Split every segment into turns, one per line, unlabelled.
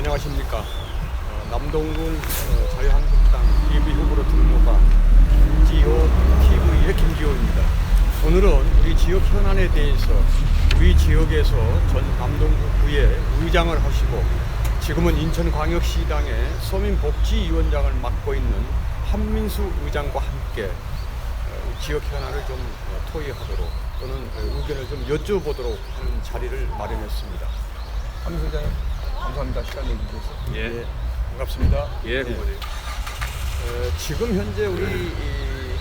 안녕하십니까. 어, 남동군 어, 자유한국당 예비 후보로 등록한 지호 TV의 김지호입니다. 오늘은 우리 지역 현안에 대해서 우리 지역에서 전 남동구구의 의장을 하시고 지금은 인천광역시당의 서민복지위원장을 맡고 있는 한민수 의장과 함께 어, 지역 현안을 좀 어, 토의하도록 또는 어, 의견을 좀 여쭤보도록 하는 자리를 마련했습니다. 한민수 의장님 감사합니다. 시간 내주셔서.
예.
반갑습니다.
예,
네.
후보님.
어, 지금 현재 우리 이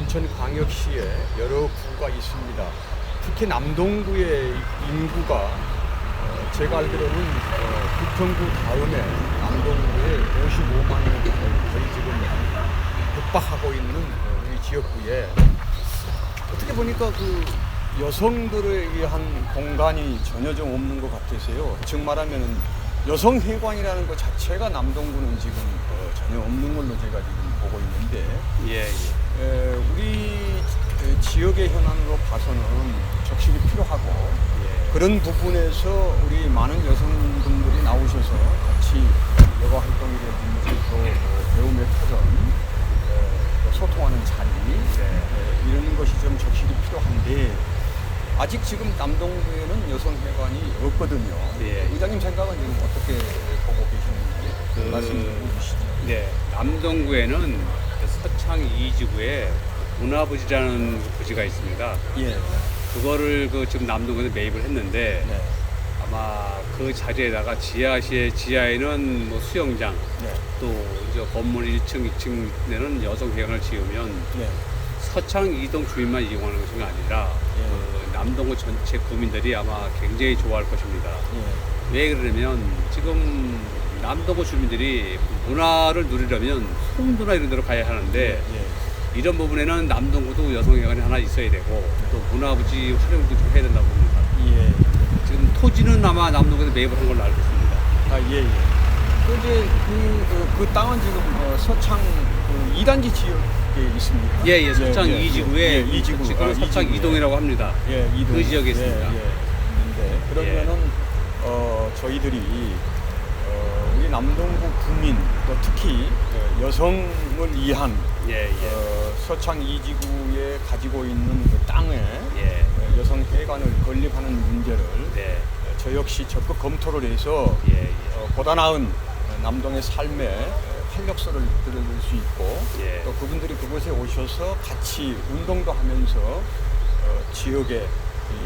인천광역시에 여러 구가 있습니다. 특히 남동구의 인구가 어, 제가 알기로는 어, 부평구 다음에 남동구에 55만을 거의 지금 육박하고 있는 어, 우리 지역구에 어떻게 보니까 그 여성들에 의한 공간이 전혀 좀 없는 것 같아서요. 즉 말하면은 여성회관이라는 것 자체가 남동구는 지금 어, 전혀 없는 걸로 제가 지금 보고 있는데
예, 예.
에, 우리 그 지역의 현안으로 봐서는 적실이 필요하고
예.
그런 부분에서 우리 많은 여성분들이 나오셔서 같이 여가 활동이라든지 또 어, 배움의 터전, 소통하는 자리 에, 이런 것이 좀 적실히 필요한데 아직 지금 남동구에는 여성회관이 없거든요.
예.
의장님 생각은 지금 어떻게 보고 계시는지
그-
말씀 좀 해주시죠.
네. 남동구에는 그 서창 이지구에 문화부지라는 그 부지가 있습니다.
예.
그거를 그 지금 남동구에서 매입을 했는데
네.
아마 그 자리에다가 지하시에 지하에는 뭐 수영장
네.
또 이제 건물 1층, 2층에는 여성회관을 지으면
네.
서창 이동 주민만 이용하는 것이 아니라
예.
그 남동구 전체 구민들이 아마 굉장히 좋아할 것입니다.
예.
왜 그러냐면 지금 남동구 주민들이 문화를 누리려면 송도나 이런 데로 가야 하는데
예.
이런 부분에는 남동구도 여성회관이 하나 있어야 되고 또 문화부지 활용도 좀 해야 된다고 봅니다.
예.
지금 토지는 아마 남동구에서 매입을 한 걸로 알고 있습니다.
아, 예, 예. 그 이제 그, 그, 그 땅은 지금 어, 서창 그 2단지 지역 에 있습니까?
예, 예, 서창
예,
이지구에
예, 이지구.
지금
아,
서창
이지구.
이동이라고 합니다.
예, 이동.
그 지역에 있습니다.
예, 예. 있는데 그러면은 어, 저희들이 어, 우리 남동구 구민 또 특히 어, 여성을 위한
예, 예,
어, 서창 이지구에 가지고 있는 그 땅에
예,
어, 여성 회관을 건립하는 문제를
네,
어, 저 역시 적극 검토를 해서
예, 예,
어, 보다 나은 어, 남동의 삶에 어, 활력소를 들어줄 수 있고
예.
또 그분들이 그곳에 오셔서 같이 운동도 하면서 어, 지역의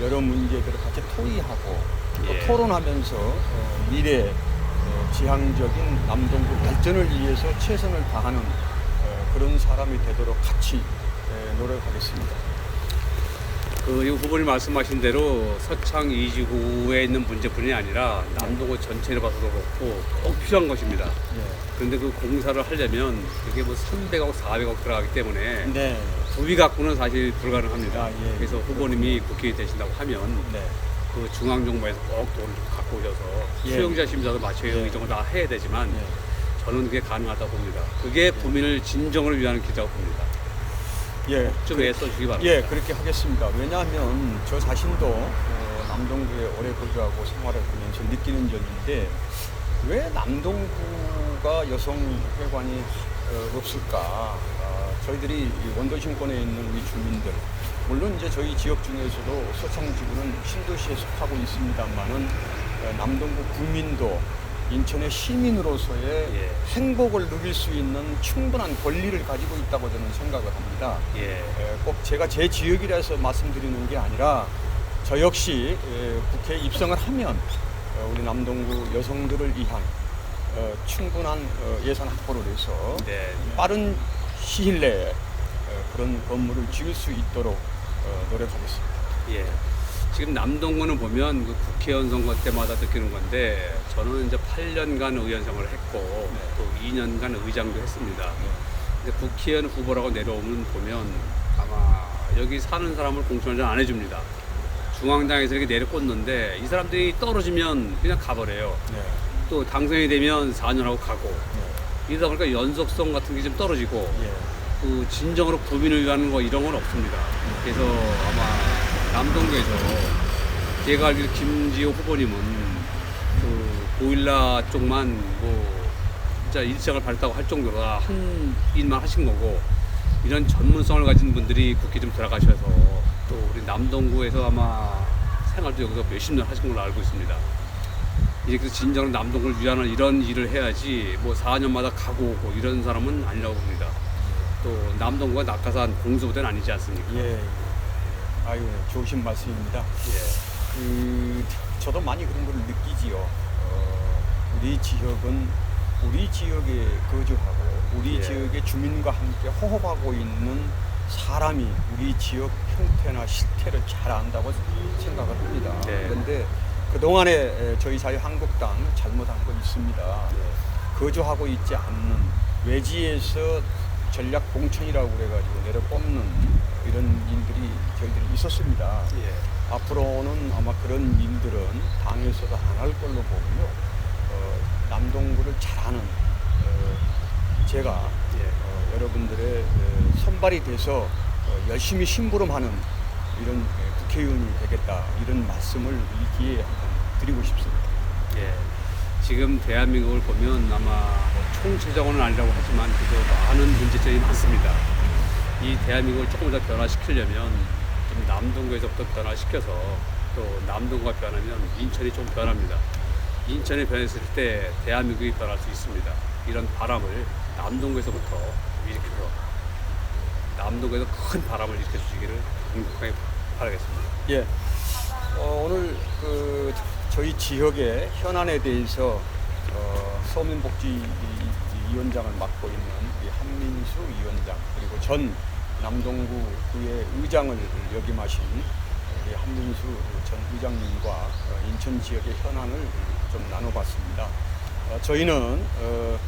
여러 문제들을 같이 토의하고 또
예.
토론하면서 어, 미래 어, 지향적인 남동구 발전을 위해서 최선을 다하는 어, 그런 사람이 되도록 같이 에, 노력하겠습니다.
그이 후보님 말씀하신 대로 서창 이지구에 있는 문제뿐이 아니라 남동구 전체를 봐서도 그렇고 꼭 필요한 것입니다.
예.
그런데 그 공사를 하려면 그게 뭐 300억, 400억 들어가기 때문에
네.
부위 갖고는 사실 불가능합니다.
아, 예.
그래서 후보님이 국회에 되신다고 하면
네.
그 중앙정부에서 꼭 돈을 좀 갖고 오셔서
예.
수용자 심사도 마쳐야
예.
이 정도 다 해야 되지만
예.
저는 그게 가능하다고 봅니다. 그게 국민을 진정으로 위하는 길이라고 봅니다.
예.
좀 애써주시기 바랍니다.
예, 그렇게 하겠습니다. 왜냐하면 저 자신도 어, 남동구에 오래 거주하고 생활을 하면서 느끼는 점인데 왜 남동구가 여성회관이 어, 없을까? 아, 저희들이 이 원도심권에 있는 우리 주민들 물론 이제 저희 지역 중에서도 서창지구는 신도시에 속하고 있습니다만은 어, 남동구 국민도 인천의 시민으로서의
예.
행복을 누릴 수 있는 충분한 권리를 가지고 있다고 저는 생각을 합니다.
예.
에, 꼭 제가 제 지역이라서 말씀드리는 게 아니라 저 역시 에, 국회에 입성을 하면 어, 우리 남동구 여성들을 위한 어, 충분한 어, 예산 확보를 해서
네.
빠른 시일 내에 어, 그런 건물을 지을 수 있도록 어, 노력하겠습니다.
예. 지금 남동구는 보면 그 국회의원 선거 때마다 느끼는 건데 저는 이제 8년간 의원 생활을 했고
네.
또 2년간 의장도 했습니다. 근데 국회의원 후보라고 내려오면 보면 아마 여기 사는 사람을 공천을 안 해줍니다. 중앙당에서 이렇게 내려꽂는데 이 사람들이 떨어지면 그냥 가버려요.
네.
또 당선이 되면 4년 하고 가고
네.
이러다 보니까 연속성 같은 게 좀 떨어지고
예.
그 진정으로 국민을 위한 거 이런 건 없습니다. 그래서 아마 남동구에서 제가 알기로 김지호 후보님은 그 보일러 쪽만 뭐 진짜 일정을 발했다고 할 정도로 한 일만 하신 거고 이런 전문성을 가진 분들이 국회 좀 들어가셔서 또 우리 남동구에서 아마 생활도 여기서 몇십 년 하신 걸로 알고 있습니다. 이렇게 진정으로 남동구를 위하는 이런 일을 해야지 뭐 4년마다 가고 오고 이런 사람은 아니라고 봅니다. 또 남동구가 낙하산 공수부대는 아니지 않습니까?
예. 아유, 좋으신 말씀입니다.
예.
그 저도 많이 그런 걸 느끼지요. 어, 우리 지역은 우리 지역에 거주하고 우리
예.
지역의 주민과 함께 호흡하고 있는 사람이 우리 지역 형태나 실태를 잘 안다고 생각을 합니다.
네.
그런데 그동안에 에, 저희 사회 한국당 잘못한 거 있습니다. 거주하고 있지 않는 외지에서 전략 공천이라고 그래가지고 내려 뽑는 이런 일들이 저희들이 있었습니다.
예.
앞으로는 아마 그런 일들은 당에서도 안 할 걸로 보고요. 어, 남동구를 잘하는 어, 제가
예.
어, 여러분들의 어, 선발이 돼서 어, 열심히 심부름하는 이런 어, 국회의원이 되겠다 이런 말씀을 이 기회에 한번 드리고 싶습니다.
예. 지금 대한민국을 보면 아마 뭐 총체적으로는 아니라고 하지만 그래도 많은 문제점이 많습니다. 이 대한민국을 조금 더 변화시키려면 좀 남동구에서부터 변화시켜서 또 남동구가 변하면 인천이 좀 변합니다. 인천이 변했을 때 대한민국이 변할 수 있습니다. 이런 바람을 남동구에서부터 일으켜서 남동구에서 큰 바람을 일으켜 주시기를 강력하게 바라겠습니다.
예. 어, 오늘 그 저희 지역의 현안에 대해서 어, 서민복지 위원장을 맡고 있는 이 한민수 위원장 그리고 전 남동구의 의장을 역임하신 우리 한민수 전 의장님과 어, 인천 지역의 현안을 좀 나눠봤습니다. 어, 저희는 어,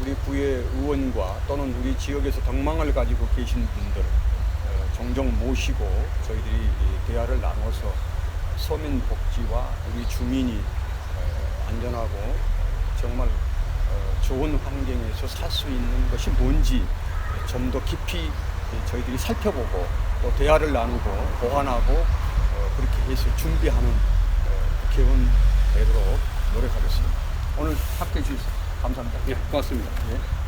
우리 구의 의원과 또는 우리 지역에서 덕망을 가지고 계신 분들 어, 종종 모시고 저희들이 이 대화를 나눠서 서민 복지와 우리 주민이 어, 안전하고 정말 어, 좋은 환경에서 살 수 있는 것이 뭔지 좀 더 깊이 저희들이 살펴보고 또 대화를 나누고 보완하고 어, 그렇게 해서 준비하는 어, 국회의원 되도록 노력하겠습니다. 오늘 함께해 주셔서 감사합니다.
예, 고맙습니다.
예.